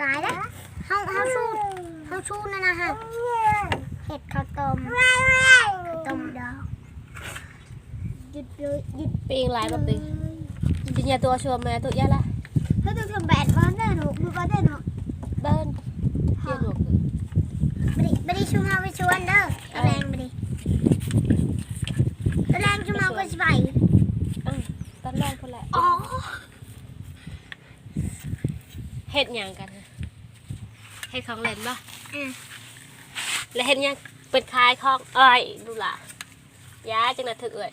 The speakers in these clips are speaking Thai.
หลายนะเฮาเฮาชูเฮาชูนั่นนะฮะเห็ดข้าวต้มข้าวต้มดอกหยุดเลยหยุดปีงหลายแบบติจิญญาตัวชัวร์แม่ตัวยาละเฮ้ยตัวทำแบบบ้านได้หนูดูบ้านได้หนูเดินเที่ยวหนูไม่ได้ไม่ได้ชูเฮาไปชวนเด้อตะแรงไม่ได้ตะแรงชูเฮาก็สบายอะตอนแรกคนแหละอ๋อเฮ็ดหยังกัน เฮ็ดของเล่นปะอะแล้วเฮ็ดหยังเป็นคายของเอ้ยดูล่ะยาจังน่ะถึกเอ้ย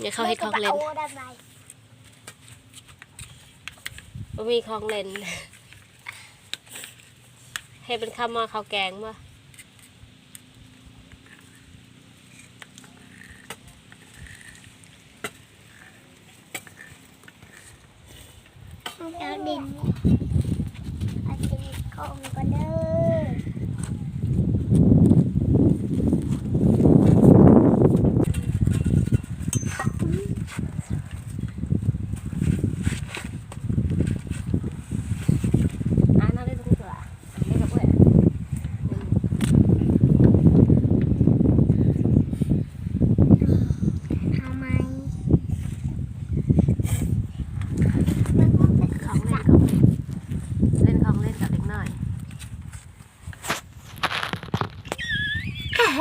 เนี่ยเขาเฮ็ดของเล่นโอ้ได้ไหมบ่มีของเล่นเฮ็ดเป็นข้าวหม้อข้าวแกงปะเอาดินเอาดินของก็เด้อ อะนั่งได้ตรงนี้ตัวอะเล่นกับเอ้ยอืม เอาไหม ของเล่นของเล่นของเล่นกับเด็กน้อย เอ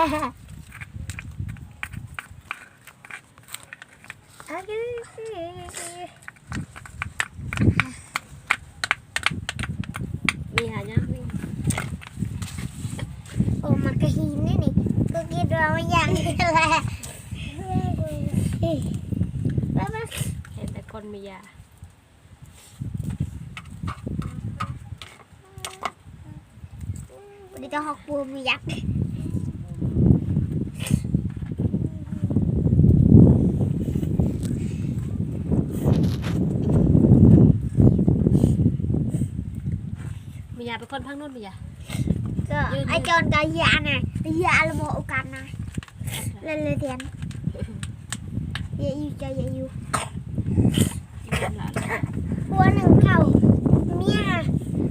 าดิมีหายังโอ้มันกระหินนี่นี่กูคิดว่าอย่างนี้แหละแล้วมันเห็นแต่คนมียาวันนี้จะหอกปูมียักษ์ มียาเป็น คนพังนู่นมียาก็ไอจอนกับยาน่ะยาละโมโอกันนะเล่นเลยเทียนอย่าอยู่ใจอย่าอยู่หัวหนึ่งเข่าเมีย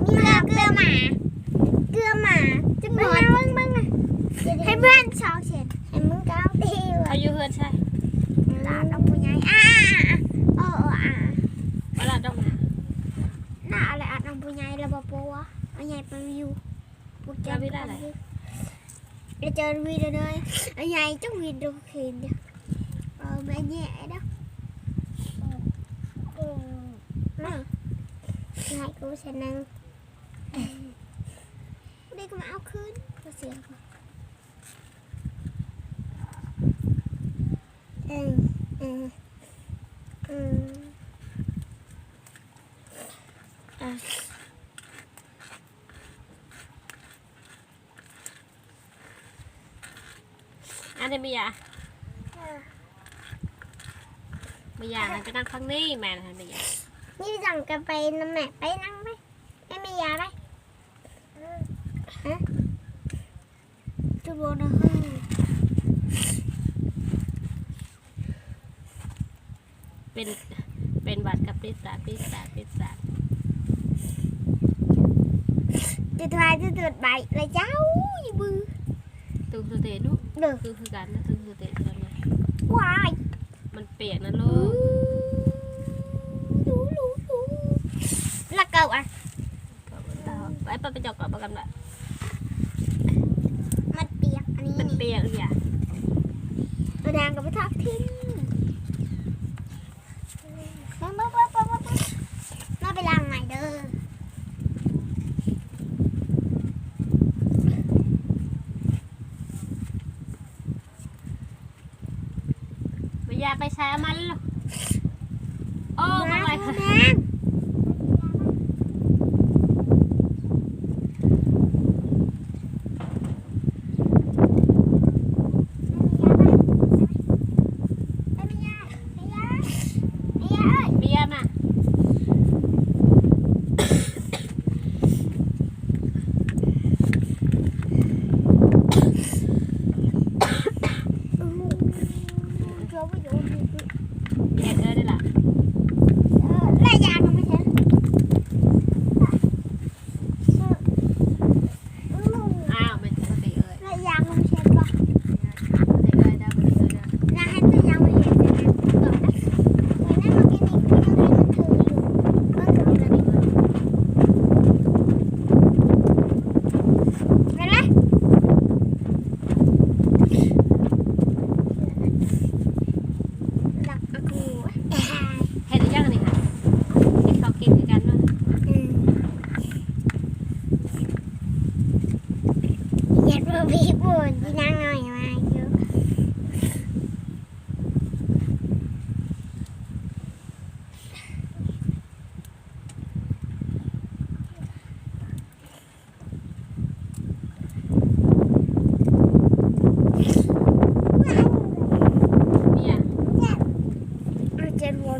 เมียเกลือหมา เกลือหมาจะมึงนะมึงมึงนะให้เพื่อนชาวเฉียนให้มึงก้าวตีว่ะ อายุเฮือนใช่ ลาดอกผู้ใหญ่อ่าเออเอออ่า เวลาดอกมา หน้าอะไรอะน้องผู้ใหญ่ระบบปัวเอาใหญ่ไปอยู่พวกเจ้า จะเจอวีเดเลยเอาใหญ่จังวีดูคืนเดียวเออไม่แย่ đó มาใหญ่กูฉันนั่ง đây có áo khứ có xỉa không ừ ừ ừ อันนี้มียามียามันไปนั่งข้างนี้แม่นะมียา như rằng cà phê nó mẹ bay năng đấy em bây giờ đây hả tôi buồn rồi hơn เป็นเป็นหวัดกับปิศาจปิศาจปิศาจ từ thoại từ từ bảy là cháu gì bư ตึงสเตนุ được คือคือกันนะตึงสเตคือกันนะ hoài มันเปียกนะลูก lú lú lú là cậu à ไปไปไปจอกก่อนประกันละ mặt tiệc anh มัน ấy เปียกอย่า tôi đang có cái thác thiên Bớt มียาไปใช้มันลูกโอ้มาไว้ Má ค่ะ cô Nam Ê,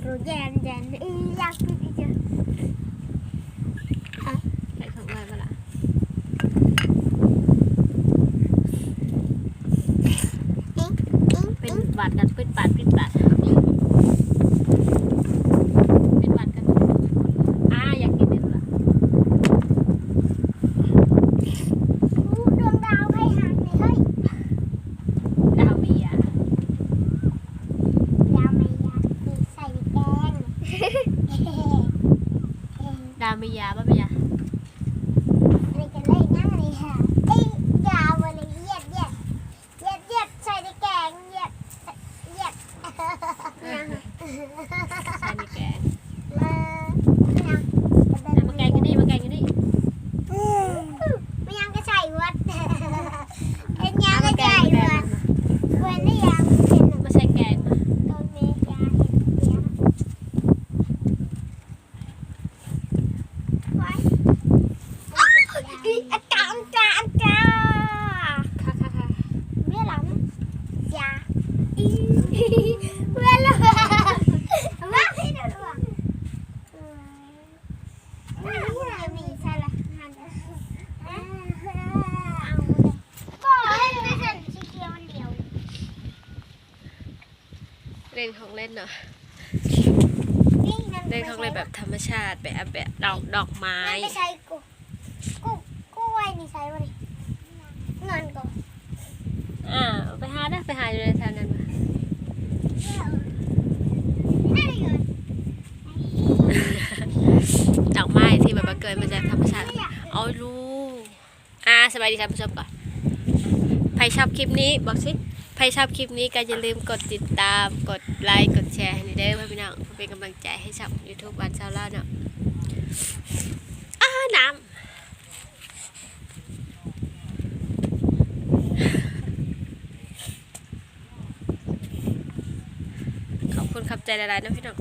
Rodan, then, yeah, then, then, ามยาบ้ามยา ล่นของเล่นเนาะนี่นั่นเล่นของเล่นแบบธรรมชาติแบบแบบดอกดอกไม้ไม่ใช่กูกูกูไว้นี่ใช่วะนี่เงินกูอ่าไปหาได้อไปหาอยู่ในแถวนั้นมาไม่ได้เงินดอกไม้ที่แบบว่าเกิดมาจากธรรมชาติเอาลูกอ่าสบายดีท่านผู้ชมก่อนใครชอบคลิปนี้บอกสิ ใครชอบคลิปนี้ก็อย่าลืมกดติดตาม กดไลค์ กดแชร์ให้หน่อยเด้อพี่น้องเพื่อเป็นกำลังใจให้ช่อง YouTube วันเช้าล่าเนาะอ้าน้ำขอบคุณขับใจหลายๆนะพี่น้อง